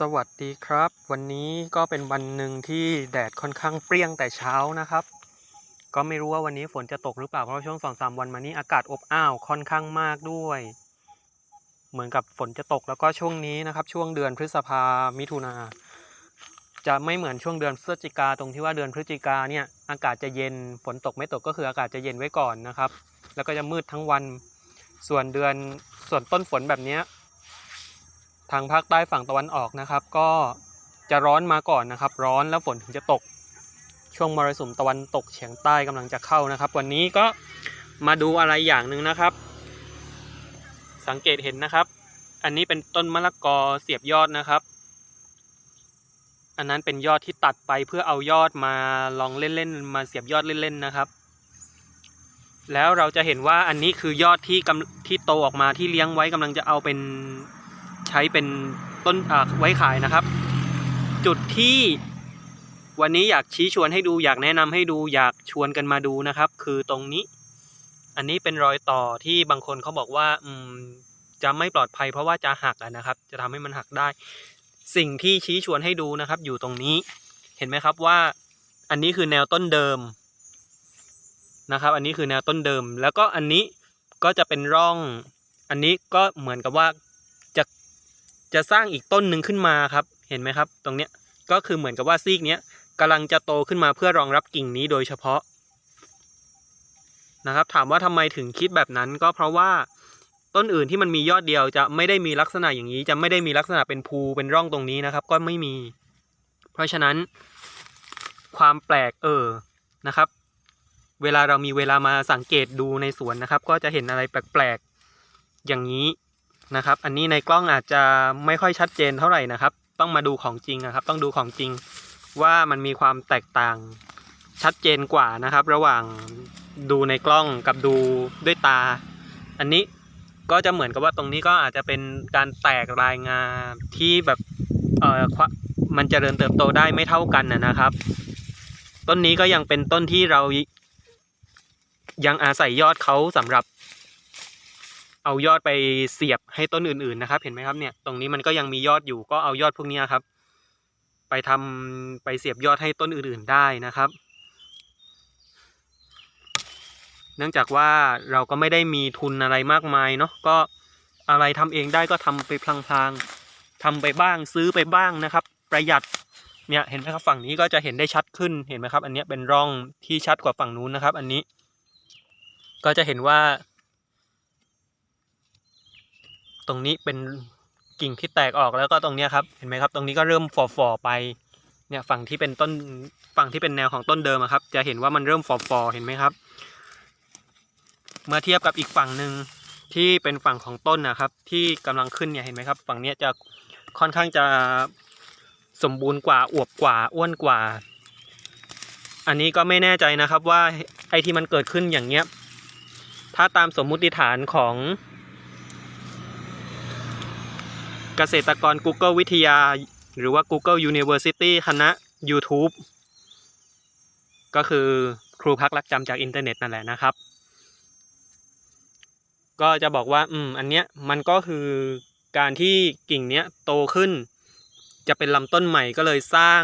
สวัสดีครับ วันนี้ก็เป็นวันหนึ่งที่แดดค่อนข้างเปรี้ยงแต่เช้านะครับ ก็ไม่รู้ว่าวันนี้ฝนจะตกหรือเปล่าเพราะช่วงสองสามวันมานี้อากาศอบอ้าวค่อนข้างมากด้วย เหมือนกับฝนจะตกแล้วก็ช่วงนี้นะครับ ช่วงเดือนพฤษภามิถุนา จะไม่เหมือนช่วงเดือนพฤศจิกาตรงที่ว่าเดือนพฤศจิกาเนี่ยอากาศจะเย็นฝนตกไม่ตกก็คืออากาศจะเย็นไว้ก่อนนะครับ แล้วก็จะมืดทั้งวันส่วนเดือนส่วนต้นฝนแบบนี้างภาคใต้ฝั่งตะวันออกนะครับ ก็จะร้อนมาก่อนนะครับ ร้อนแล้วฝนถึงจะตก ช่วงมรสุมตะวันตกเฉียงใต้กำลังจะเข้านะครับ วันนี้ก็มาดูอะไรอย่างหนึ่งนะครับ สังเกตเห็นนะครับ อันนี้เป็นต้นมะละกอเสียบยอดนะครับ อันนั้นเป็นยอดที่ตัดไปเพื่อเอายอดมาลองเล่นๆมาเสียบยอดเล่นๆนะครับแล้วเราจะเห็นว่าอันนี้คือยอดที่กำที่โตออกมาที่เลี้ยงไว้กำลังจะเอาเป็น ช้เป็นต้นไว้ขายนะครับ จุดที่วันนี้อยากชี้ชวนให้ดูอยากแนะนำให้ดูอยากชวนกันมาดูนะครับ คือตรงนี้ อันนี้เป็นรอยต่อที่บางคนเขาบอกว่าอืมจะไม่ปลอดภัยเพราะว่าจะหักนะครับ จะทำให้มันหักได้ สิ่งที่ชี้ชวนให้ดูนะครับ อยู่ตรงนี้ เห็นไหมครับว่า อันนี้คือแนวต้นเดิมนะครับ อันนี้คือแนวต้นเดิม แล้วก็อันนี้ก็จะเป็นร่อง อันนี้ก็เหมือนกับว่า จะสร้างอีกต้นหนึ่งขึ้นมาครับเห็นไหมครับ ตรงเนี้ยก็คือเหมือนกับว่าซีกเนี้ยกำลังจะโตขึ้นมาเพื่อรองรับกิ่งนี้โดยเฉพาะนะครับถามว่าทำไมถึงคิดแบบนั้นก็เพราะว่าต้นอื่นที่มันมียอดเดียวจะไม่ได้มีลักษณะอย่างนี้ จะไม่ได้มีลักษณะเป็นภูเป็นร่องตรงนี้นะครับ ก็ไม่มี เพราะฉะนั้น ความแปลกเออนะครับ เวลาเรามีเวลามาสังเกตดูในสวนนะครับ ก็จะเห็นอะไรแปลกๆอย่างนี้ นะครับ อันนี้ในกล้องอาจจะไม่ค่อยชัดเจนเท่าไหร่นะครับ ต้องมาดูของจริงนะครับ ต้องดูของจริงว่ามันมีความแตกต่างชัดเจนกว่านะครับ ระหว่างดูในกล้องกับดูด้วยตา อันนี้ก็จะเหมือนกับว่าตรงนี้ก็อาจจะเป็นการแตกรายงาที่แบบเออมันจเจริญเติบโตได้ไม่เท่ากันนะนะครับ ต้นนี้ก็ยังเป็นต้นที่เรายังอาศัยยอดเขาสำหรับ เอายอดไปเสียบให้ต้นอื่นๆนะครับ เห็นไหมครับเนี่ยตรงนี้มันก็ยังมียอดอยู่ก็เอายอดพวกนี้ครับ ไปทำไปเสียบยอดให้ต้นอื่นๆได้นะครับ เนื่องจากว่าเราก็ไม่ได้มีทุนอะไรมากมายเนาะก็อะไรทำเองได้ก็ทำไปพลางๆทำไปบ้างซื้อไปบ้างนะครับ ประหยัดเนี่ยเห็นไหมครับฝั่งนี้ก็จะเห็นได้ชัดขึ้นเห็นไหมครับ อันนี้เป็นร่องที่ชัดกว่าฝั่งนู้นนะครับ อันนี้ ก็จะเห็นว่า ตรงนี้เป็นกิ่งที่แตกออกแล้วก็ตรงเนี้ยครับเห็นไหมครับ ตรงนี้ก็เริ่มฝ่อๆไปเนี่ยฝั่งที่เป็นต้นฝั่งที่เป็นแนวของต้นเดิมครับ จะเห็นว่ามันเริ่มฝ่อๆเห็นไหมครับ เมื่อเทียบกับอีกฝั่งหนึ่งที่เป็นฝั่งของต้นนะครับ ที่กำลังขึ้นเนี่ยเห็นไหมครับ ฝั่งเนี้ยจะค่อนข้างจะสมบูรณ์กว่าอวบกว่าอ้วนกว่า อันนี้ก็ไม่แน่ใจนะครับว่าไอที่มันเกิดขึ้นอย่างเงี้ยถ้าตามสมมุติฐานของ เกษตรกร Google วิทยา หรือว่า Google University คณะ YouTube ก็คือครูพักรักจำจากอินเทอร์เน็ตนั่นแหละนะครับ ก็จะบอกว่า อืม อันเนี้ยมันก็คือการที่กิ่งเนี้ยโตขึ้น จะเป็นลำต้นใหม่ก็เลยสร้าง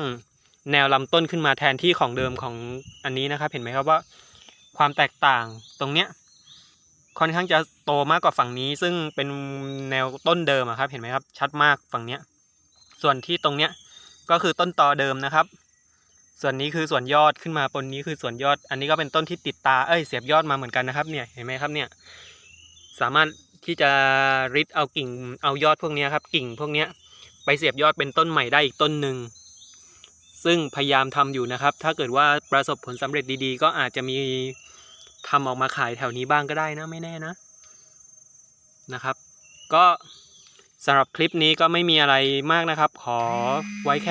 แนวลำต้นขึ้นมาแทนที่ของเดิมของอันนี้นะครับ เห็นไหมครับว่า ความแตกต่างตรงเนี้ย ค่อนข้างจะโตมากกว่าฝั่งนี้ ซึ่งเป็นแนวต้นเดิมครับ เห็นไหมครับ ชัดมากฝั่งเนี้ย ส่วนที่ตรงเนี้ยก็คือต้นตอเดิมนะครับ ส่วนนี้คือส่วนยอดขึ้นมาบนนี้คือส่วนยอด อันนี้ก็เป็นต้นที่ติดตา เอ้ย เสียบยอดมาเหมือนกันนะครับ เนี่ย เห็นไหมครับเนี่ย สามารถที่จะริดเอากิ่ง เอายอดพวกนี้ครับ กิ่งพวกเนี้ยไปเสียบยอดเป็นต้นใหม่ได้อีกต้นหนึ่ง ซึ่งพยายามทำอยู่นะครับ ถ้าเกิดว่าประสบผลสำเร็จดีๆ ก็อาจจะมี ทำออกมาขายแถวนี้บ้างก็ได้นะไม่แน่นะนะครับ ก็สำหรับคลิปนี้ก็ไม่มีอะไรมากนะครับ ขอไว้แค่